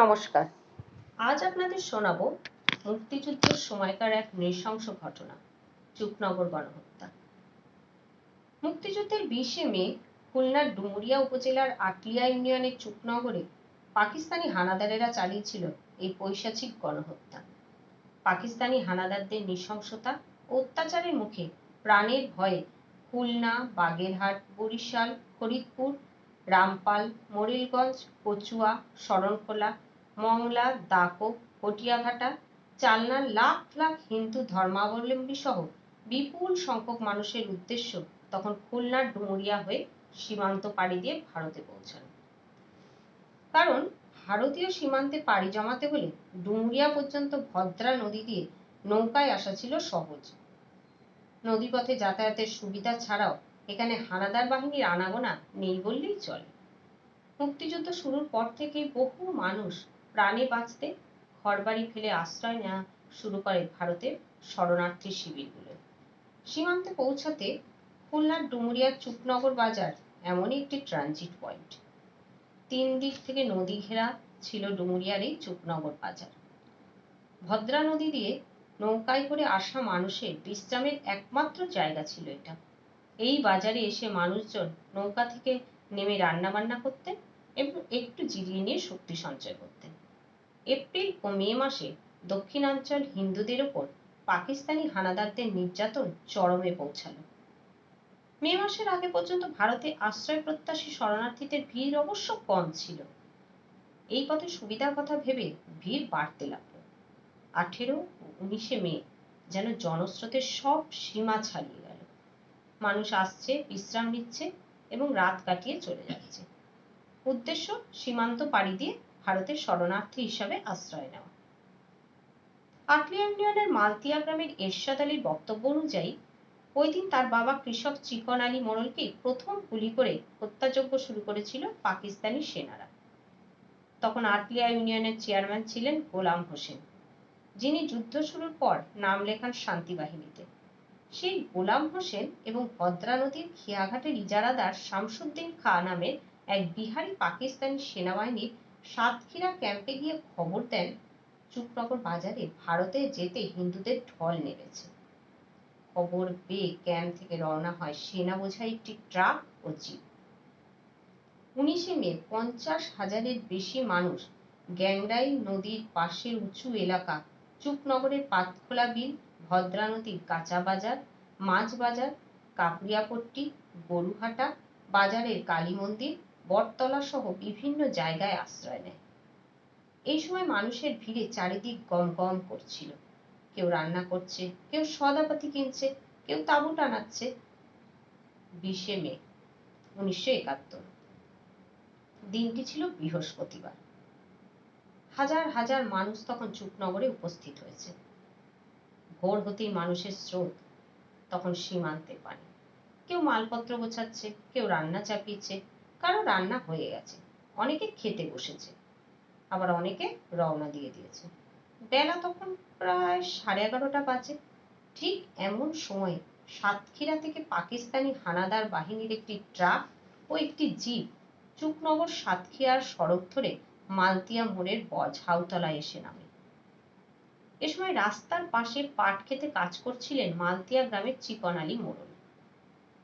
নমস্কার। আজ আপনাদের শোনাবো মুক্তিযুদ্ধের সময়কার এক নৃশংস ঘটনা চুকনগর গণহত্যা। মুক্তিযুদ্ধের বিশে মে খুলনার ডুমুরিয়া উপজেলার আটলিয়া ইউনিয়নের চুকনগরে পাকিস্তানি হানাদারেরা চালিয়েছিল এই পৈশাচিক গণহত্যা। পাকিস্তানি হানাদারদের নৃশংসতা ও অত্যাচারের মুখে প্রাণের ভয়ে খুলনা, বাগেরহাট, বরিশাল, ফরিদপুর রামপাল, মরিলগঞ্জ, কচুয়া, শরণখোলা, মংলা, দাকো পটিয়াঘাটা চালনার লাখ লাখ হিন্দু ধর্মাবলম্বী সহ বিপুল সংখ্যক মানুষের উদ্দেশ্য তখন খুলনার ডুমুরিয়া হয়ে সীমান্ত পাড়ি দিয়ে ভারতে পৌঁছান। কারণ ভারতীয় সীমান্তে পাড়ি জমাতে হলে ডুমুরিয়া পর্যন্ত ভদ্রা নদী দিয়ে নৌকায় আসা ছিল সহজ। নদীপথে যাতায়াতের সুবিধা ছাড়াও এখানে হানাদার বাহিনীর আনাগোনা নেই বললেই চলে। মুক্তিযুদ্ধ শুরুর পর থেকেই বহু মানুষ প্রাণে বাঁচতে ঘরবাড়ি ফেলে আশ্রয় নেওয়া শুরু করে ভারতের শরণার্থী শিবিরগুলো। সীমান্তে পৌঁছাতে খুলনার ডুমুরিয়ার চুপনগর বাজার এমনই একটি ট্রানজিট পয়েন্ট তিন দিক থেকে নদী ঘেরা ছিল ডুমুরিয়ার এই চুপনগর বাজার। ভদ্রা নদী দিয়ে নৌকায় করে আসা মানুষের বিশ্রামের একমাত্র জায়গা ছিল এটা। এই বাজারে এসে মানুষজন নৌকা থেকে নেমে রান্না বান্না করতেন এবং একটু জিরিয়ে নিয়ে শক্তি সঞ্চয় করতেন। এপ্রিল ও মে মাসে দক্ষিণাঞ্চল হিন্দুদের ওপর পাকিস্তানি হানাদারদের নির্যাতন চরমে পৌঁছালো। মে মাসের আগে পর্যন্ত ভারতে আশ্রয় প্রত্যাশী শরণার্থীদের ভিড় অবশ্য কম ছিল। এই পথে সুবিধার কথা ভেবে ভিড় বাড়তে লাগল। আঠেরো উনিশে মে যেন জনস্রোতের সব সীমা ছাড়িয়ে মানুষ আসছে, বিশ্রাম নিচ্ছে এবং রাত কাটিয়ে চলে যাচ্ছে। উদ্দেশ্য, সীমান্ত পাড়ি দিয়ে ভারতের শরণার্থী হিসাবে আশ্রয় নেওয়া। আটলিয়া ইউনিয়নের মালতিয়া গ্রামের এরশাদ আলীর বক্তব্য অনুযায়ী, ওই দিন তার বাবা কৃষক চিকন আলী মোড়লকে প্রথম গুলি করে হত্যাযজ্ঞ শুরু করেছিল পাকিস্তানি সেনারা। তখন আটলিয়া ইউনিয়নের চেয়ারম্যান ছিলেন গোলাম হোসেন, যিনি যুদ্ধ শুরুর পর নাম লেখান শান্তি বাহিনীতে। সেই গোলাম হোসেন এবং ভদ্রা নদীর খেয়াঘাটের ইজারাদার শামসুদ্দিন খা নামের এক বিহারি পাকিস্তানি সেনাবাহিনীর সাতক্ষীরা ক্যাম্পে গিয়ে খবর দেন চুকনগর বাজারে ভারতে যেতে হিন্দুদের ঢল নেমেছে। খবর পেয়ে ক্যাম্প থেকে রওনা হয় সেনা বোঝাই একটি ট্রাক ও জিপ। উনিশে মে পঞ্চাশ হাজারের বেশি মানুষ গ্যাংরাই নদীর পাশের উঁচু এলাকা চুকনগরের পাতখোলা বিল ভদ্রা নদীর কাঁচা বাজার, মাছ বাজার কাপুরিয়াপট্টি গরুহাটা বাজারের কালী মন্দির, বটতলা সহ বিভিন্ন জায়গায় আশ্রয় নেয়। এই সময় মানুষের ভিড়ে চারিদিক গম গম করছিল। কেউ রান্না করছে, কেউ সদাপাতি কিনছে, কেউ তাঁবু টানাচ্ছে। বিশে মে, উনিশশো একাত্তর। দিনটি ছিল বৃহস্পতিবার। হাজার হাজার মানুষ তখন চুপনগরে উপস্থিত হয়েছে। ভোর হতেই মানুষের স্রোত তখন সীমান্তে পানি কেউ মালপত্র গোছাচ্ছে, কেউ রান্না চাপিয়েছে, কারও রান্না হয়ে গেছে, অনেকে খেতে বসেছে, আবার অনেকে রওনা দিয়ে দিয়েছে। বেলা তখন প্রায় সাড়ে এগারোটা বাজে। ঠিক এমন সময় সাতক্ষীরা থেকে পাকিস্তানি হানাদার বাহিনীর একটি ট্রাক ও একটি জিপ চুকনগর সাতক্ষীরার সড়ক ধরে মালতিয়া মোড়ের ঝাউতলায় এসে নামে। এ সময় রাস্তার পাশে পাট খেতে কাজ করছিলেন মালতিয়া গ্রামের চিকন আলী মোড়ল।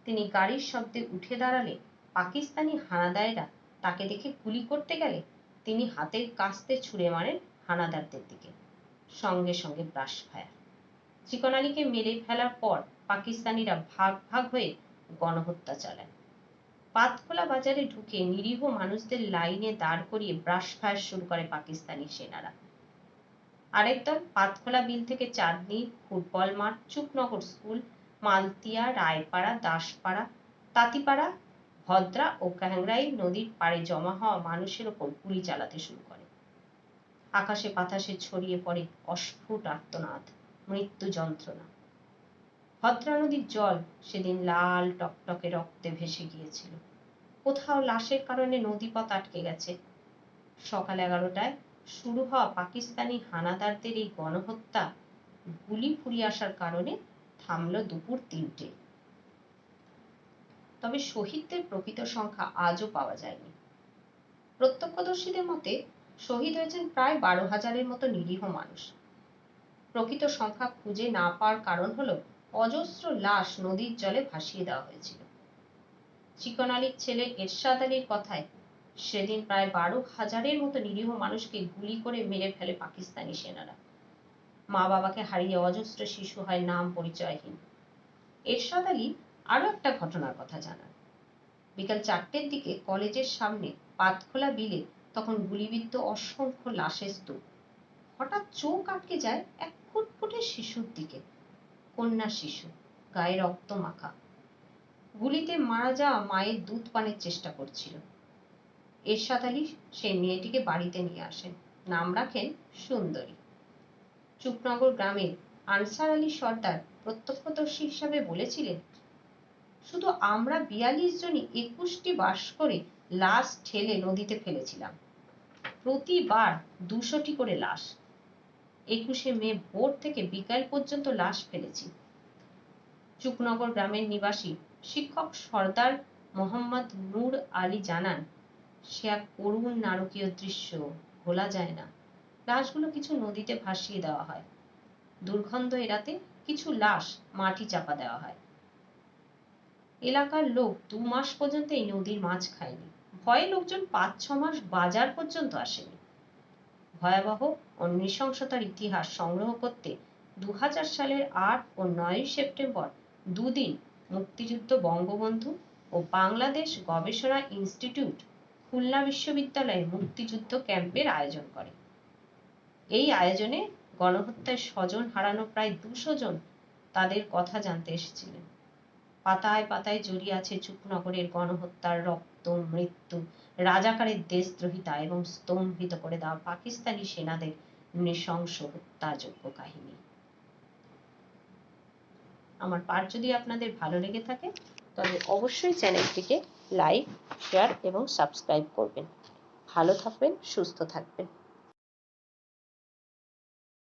তিনি গাড়ির শব্দে উঠে দাঁড়ালে পাকিস্তানি হানাদারেরা তাকে দেখে গুলি করতে গেলে তিনি হাতের কাস্তে ছুঁড়ে মারেন হানাদারদের দিকে। সঙ্গে সঙ্গে ব্রাশ ফায়ার। চিকন আলীকে মেরে ফেলার পর পাকিস্তানিরা ভাগ ভাগ হয়ে গণহত্যা চালায়। পাতখোলা বাজারে ঢুকে নিরীহ মানুষদের লাইনে দাঁড় করিয়ে ব্রাশ ফায়ার শুরু করে পাকিস্তানি সেনারা। আরেক পাতখোলা বিল থেকে চাঁদনি, ফুটবল মাঠ চুকনগর স্কুল, মালতিয়া, রায়পাড়া, দাসপাড়া, তাঁতিপাড়া, ভদ্রা ও ক্যাংরাই নদীর পাড়ে জমা হওয়া মানুষের ওপর গুলি চালাতে শুরু করে। আকাশে বাতাসে ছড়িয়ে পড়ে অস্ফুট আর্তনাদ, মৃত্যু যন্ত্রণা। ভদ্রা নদীর জল সেদিন লাল টকটকে রক্তে ভেসে গিয়েছিল। কোথাও লাশের কারণে নদীপথ আটকে গেছে। সকাল এগারোটায় শুরু হওয়া পাকিস্তানি হানাদারদের এই গণহত্যা গুলি ফুরিয়ে আসার কারণে থামল দুপুর তিনটে। তবে শহীদদের প্রকৃত সংখ্যা আজও পাওয়া যায়নি। প্রত্যক্ষদর্শীদের মতে, শহীদ হয়েছেন প্রায় বারো হাজারের মতো নিরীহ মানুষ। প্রকৃত সংখ্যা খুঁজে না পাওয়ার কারণ হলো অজস্র লাশ নদীর জলে ভাসিয়ে দেওয়া হয়েছিল। চিকন আলীর ছেলে এরশাদ আলীর কথায় সেদিন প্রায় বারো হাজারের মতো নিরীহ মানুষকে গুলি করে মেরে ফেলে পাকিস্তানি সেনারা। মা বাবাকে হারিয়ে অজস্র শিশু হয় নাম পরিচয়হীন। এরশাদ আলী আরও একটা ঘটনার কথা জানান। বিকাল চারটের দিকে কলেজের সামনে পাতখোলা বিলে তখন গুলিবিদ্ধ অসংখ্য লাশের স্তূপ। হঠাৎ চোখ আটকে যায় এক ফুটফুটে শিশুর দিকে। কন্যা শিশু, গায়ে রক্ত মাখা। গুলিতে মারা যাওয়া মায়ের দুধ পানের চেষ্টা করছিল। এরশাদ আলী সেই মেয়েটিকে বাড়িতে নিয়ে আসেন। নাম রাখেন সুন্দরী। চুপনগর গ্রামের আনসার আলী সর্দার প্রত্যক্ষদর্শী হিসাবে বলেছিলেন, শুধু আমরা বিয়াল্লিশ জনই একুশটি বাস করে লাশ ঠেলে নদীতে ফেলেছিলাম। প্রতিবার দুশোটি করে লাশ। একুশে মে ভোর থেকে বিকাল পর্যন্ত লাশ ফেলেছি। চুকনগর গ্রামের নিবাসী শিক্ষক সর্দার মোহাম্মদ নূর আলী জানান সে এক করুণ নারকীয় দৃশ্য, ভোলা যায় না। লাশগুলো কিছু নদীতে ভাসিয়ে দেওয়া হয়। দুর্গন্ধ এড়াতে কিছু লাশ মাটি চাপা দেওয়া হয়। এলাকার লোক দু মাস পর্যন্ত এই নদীর মাছ খায়নি। ভয়ে লোকজন পাঁচ, ছ মাস বাজার পর্যন্ত আসেনি। ভয়াবহ ও নৃশংসতার ইতিহাস সংগ্রহ করতে দু হাজার সালের আট ও নয় সেপ্টেম্বর দুদিন মুক্তিযুদ্ধ বঙ্গবন্ধু ও বাংলাদেশ গবেষণা ইনস্টিটিউট খুলনা বিশ্ববিদ্যালয়ে মুক্তিযুদ্ধ ক্যাম্পের আয়োজন করে। এই আয়োজনে গণহত্যায় স্বজন হারানো প্রায় দুশো জন তাদের কথা জানতে এসেছিলেন। পাতায় পাতায় জড়িয়ে আছে চুপনগরের গণহত্যার রক্ত, মৃত্যু, রাজাকারের দেশদ্রোহিতা এবং স্তম্ভিত করে দেওয়া পাকিস্তানি সেনাদের নৃশংস হত্যাযোগ্য কাহিনী। আমার পাঠ যদি আপনাদের ভালো লেগে থাকে তবে অবশ্যই চ্যানেলটিকে লাইক শেয়ার এবং সাবস্ক্রাইব করবেন। ভালো থাকবেন সুস্থ থাকবেন।